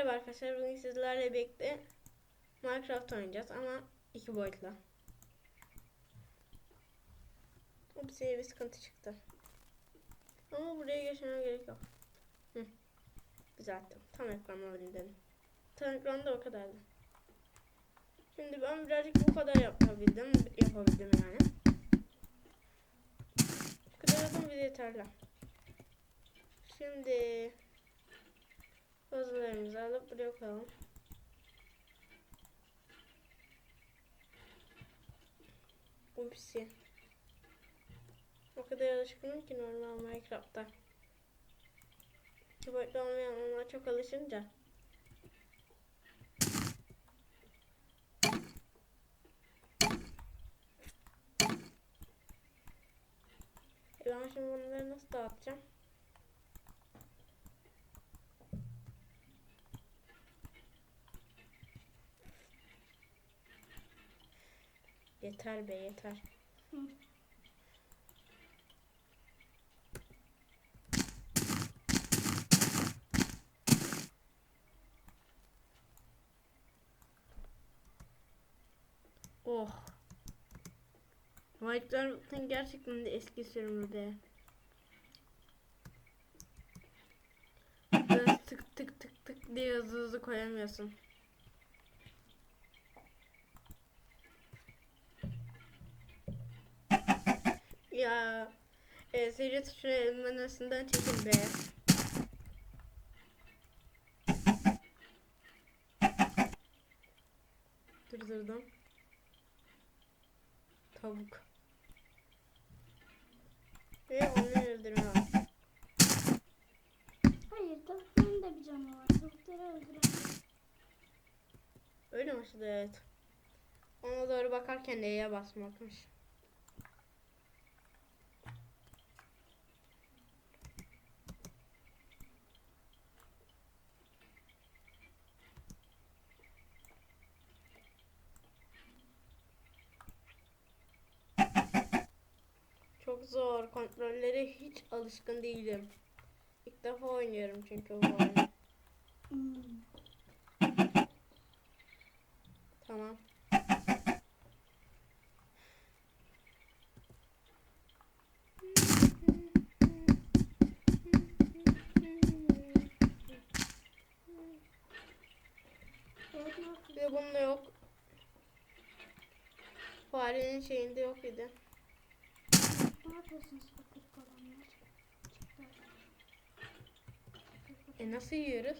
Merhaba arkadaşlar. Bugün sizlerle birlikte Minecraft oynayacağız ama iki boyutlu. Ups bir sıkıntı çıktı. Ama buraya geçmeme gerek yok. Hı. Düzelttim. Tam ekranı alayım dedim. Tam ekranda o kadardı. Şimdi ben birazcık bu kadar yapabildim. Yapabildim yani. Bu kadar yapım yeterli. Şimdi Buraya koyalım. Upsi. O kadar alışkınım ki normal Minecraft'ta. Boyutlu olmayan ona çok alışınca. E ben şimdi bunları nasıl dağıtacağım? Yeter be yeter. Oh. Minecraft'ın gerçekten de eski sürümü be. Tık tık tık tık diye hızlı hızlı koyamıyorsun. Ya e, tuşunu elimin arasından çekin be. Durdurdum. Tavuk. Ve onu öldürme var. Hayır tavukların da bir canı var. Tavukları öldüremem. Öyle mi evet. Ona doğru bakarken E'ye basmakmış. Çok zor. Kontrollere hiç alışkın değilim. İlk defa oynuyorum çünkü bu oyunu. Tamam. Ve bunda yok. Farenin şeyinde yok idi. Ne yapıyorsunuz? Çıktı. E nasıl yiyoruz?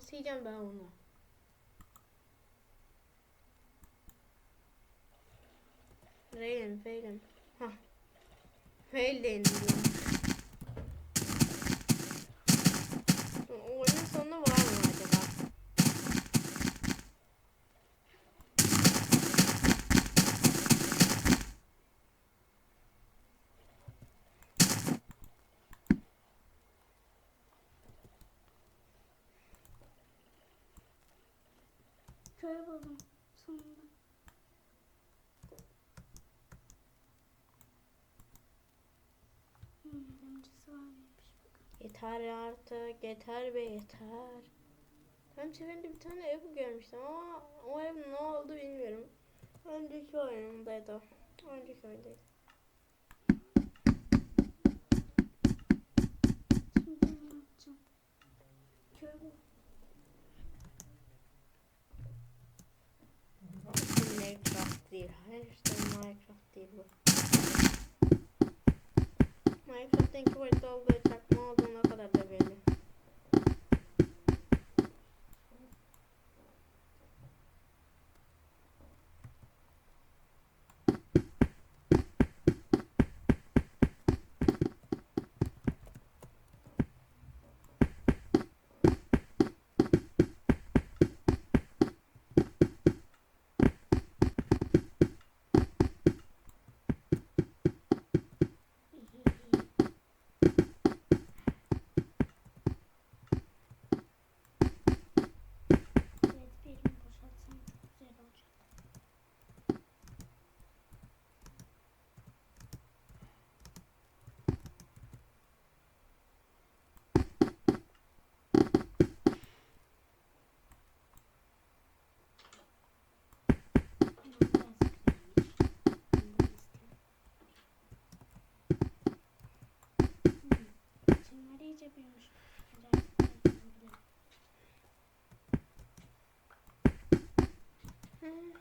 Nasıl yiyeceğim ben onu? Reylen, feylen. Hah. Feylen diyor. O oyunun sonu var Köy buldum sonunda. Hmm. Yeter artık, yeter be yeter. Ben çevrende bir tane ev görmüştüm ama o ev ne oldu bilmiyorum. Önceki oyunumdaydı o. Önceki oyundaydı. Şimdi ne yapacağım? Köy buldum. İşte Minecraft değil bu. Minecraft'ın boyutlu olduğu çakma olduğuna kadar da belli. limit 7'ye kadar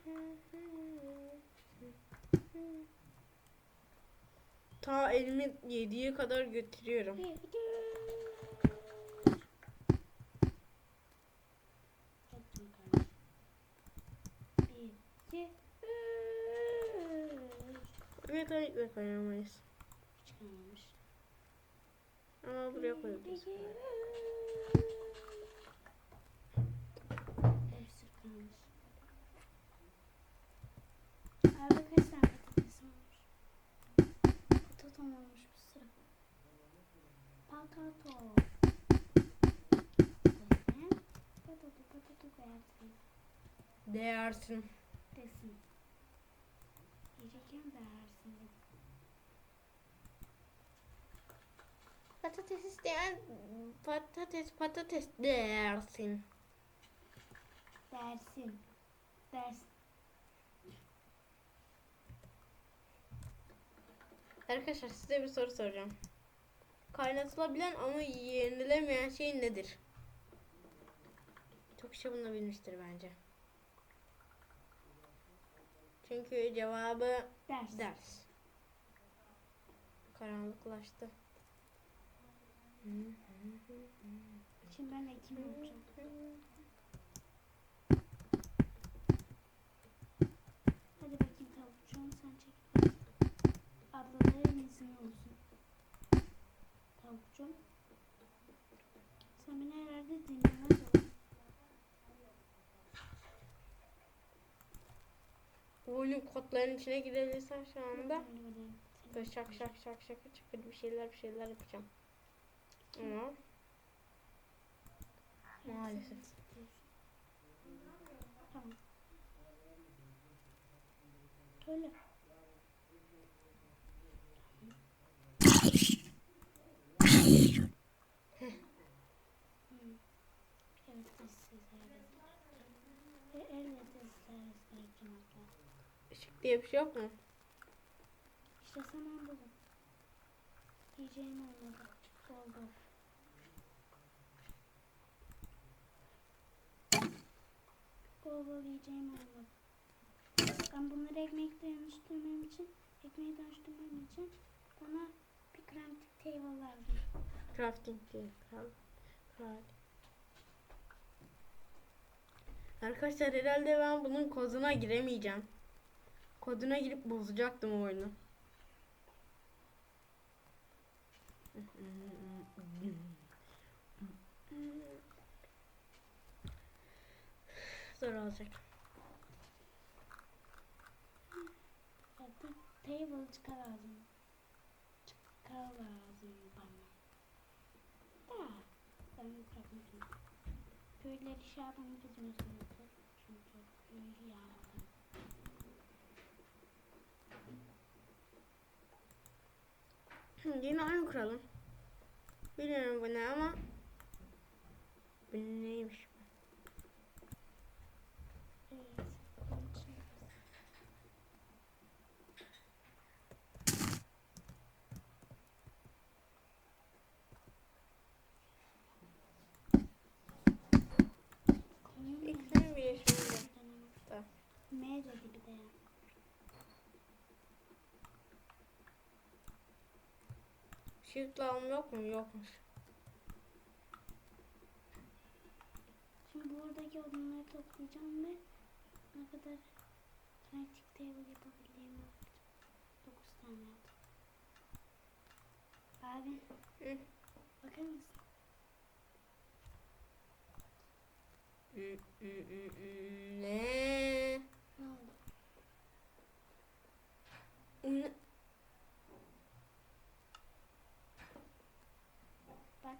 götürüyorum. Bir, iki. Çok iyi Bir, iki, üç. Ve tabii ki koyamayız. Çıkamamış. Ama buraya koyabiliriz. Bir, iki, üç. Hepsi kalmış. Abi kaç tane patates olmuş? Olmuş bir sürü. Patato. Patato patato dersin. Değersin. Desin. Yiyecekken dersin. Patates isteyen patates patates değersin. Dersin. Dersin. Arkadaşlar size bir soru soracağım. Kaynatılabilen ama yenilemeyen şey nedir? Çok kişi bunu bilmiştir bence. Çünkü cevabı Ders. ders. Karanlıklaştı. Şimdi ben de kim olacağım? Hadi bakayım tavukçuğum sen çek. Ablaların izin olsun. Tavukçuğum. Sen beni herhalde dinlemez oyunun kodlarının içine girebilirsen şu anda böyle şak şak şak şak şak bir şeyler bir şeyler yapacağım. Ama Maalesef. Tamam. Öyle. Hmm. Evet, sessiz, evet. Ve elle de seslerken hatta. ışık diye bir şey yok mu? İşte sen anladın. Diyeceğim olmadı. Oldu. Bol bol yiyeceğim olmadı. Ben bunları ekmek dönüştürmem için, ekmeği dönüştürmem için bana bir crafting table lazım. Crafting diye. Craft. Craft. Arkadaşlar herhalde ben bunun koduna giremeyeceğim. Koduna girip bozacaktım oyunu. Zor olacak. Table çıkar lazım. Çıkar lazım bana. Da. Ben table. Köyleri şey yapmamı bilmiyorsunuz. Çünkü köylü yağmalı. Yine aynı kuralım. Bilmiyorum bu ne ama bu neymiş? M dedi bir de. Shift alım yok mu? Yokmuş. Şimdi buradaki odunları toplayacağım ve ne kadar crafting table yapabildiğimi bakacağım. 9 tane yaptım. Abi Hı. bakar mısın? Ne? Ne oldu? Ne? Bak.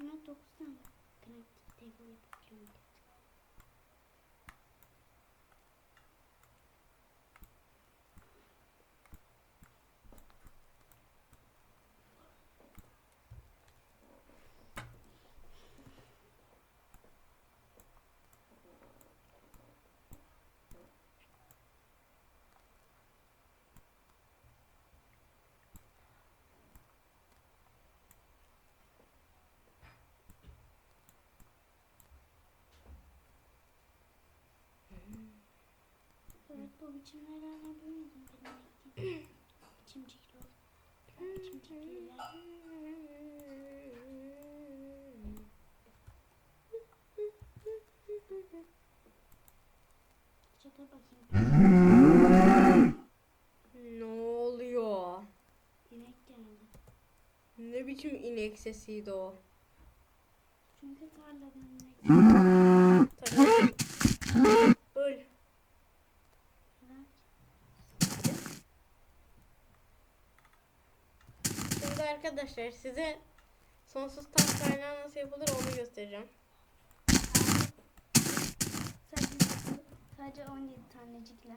Ama 9 tane crafting table yapıyorum. Bu biçimleri hala büyümedim benim ektiğim. Çimçikli oldu. Bak çimçikliler. Çata bakayım. Ne oluyor? İnek geldi. Ne biçim inek sesiydi o? Çünkü tarladan inek. Arkadaşlar size sonsuz taş kaynağı nasıl yapılır onu göstereceğim. Sadece, sadece 17 tanecikler.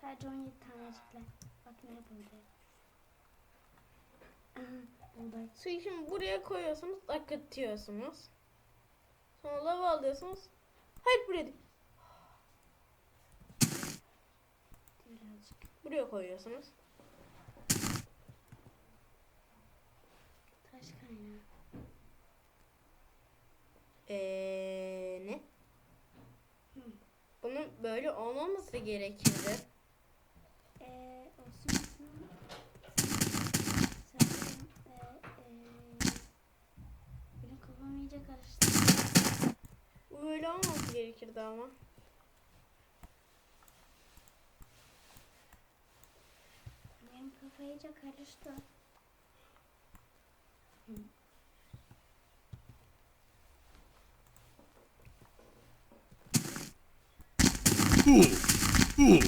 Sadece 17 tanecikler. Bak ne yapabilirim. Suyu şimdi buraya koyuyorsunuz, akıtıyorsunuz. Sonra lava alıyorsunuz. Hayır buraya değil. Birazcık. Buraya koyuyorsunuz. Taş kaynağı. Ee, ne? Hı. Bunun böyle olmaması gerekirdi. Ee, olsun karıştı. Bu böyle olmaması gerekirdi ama. Benim kafa iyice karıştı. Tamam.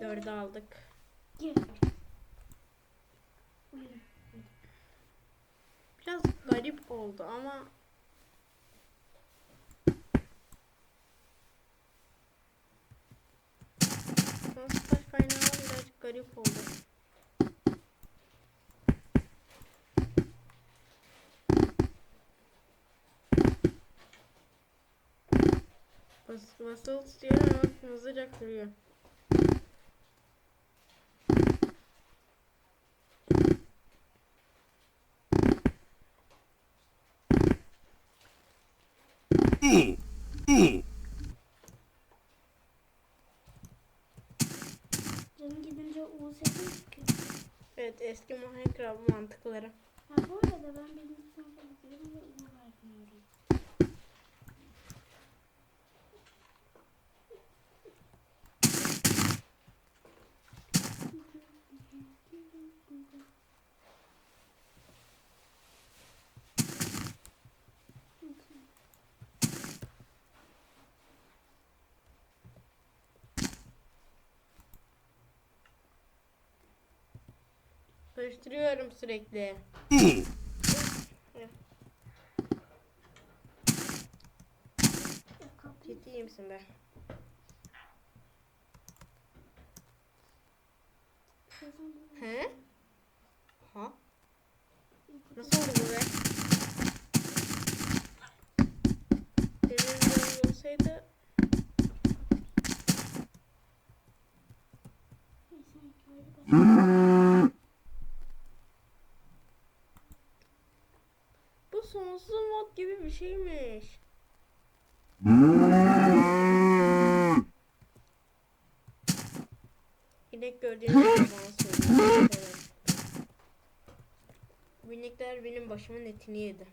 Dördü aldık. Biraz garip oldu ama taş kaynağı birazcık garip oldu. Bas, basılı tutuyorum ama hızlıca kırıyor. Evet eski Minecraft mantıkları. Ha bu arada ben birinci sınıfa gidiyorum ve vermiyorum. Karıştırıyorum sürekli. Ciddi misin be? He? Ha? Nasıl oldu be? Televizyon olsaydı bu sonsuz mod gibi bir şeymiş. İnek gördüğünüz zaman bana. Evet. Bu inekler benim başımın etini yedi.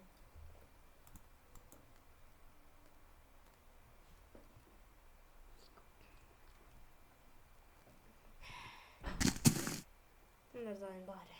Bunlar zaten bari.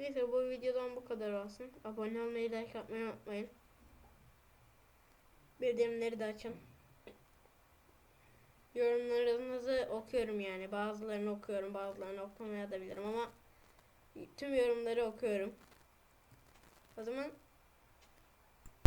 Neyse bu videodan bu kadar olsun. Abone olmayı, like atmayı unutmayın. Bildirimleri de açın. Yorumlarınızı okuyorum yani. Bazılarını okuyorum, bazılarını okumaya da bilirim ama tüm yorumları okuyorum. O zaman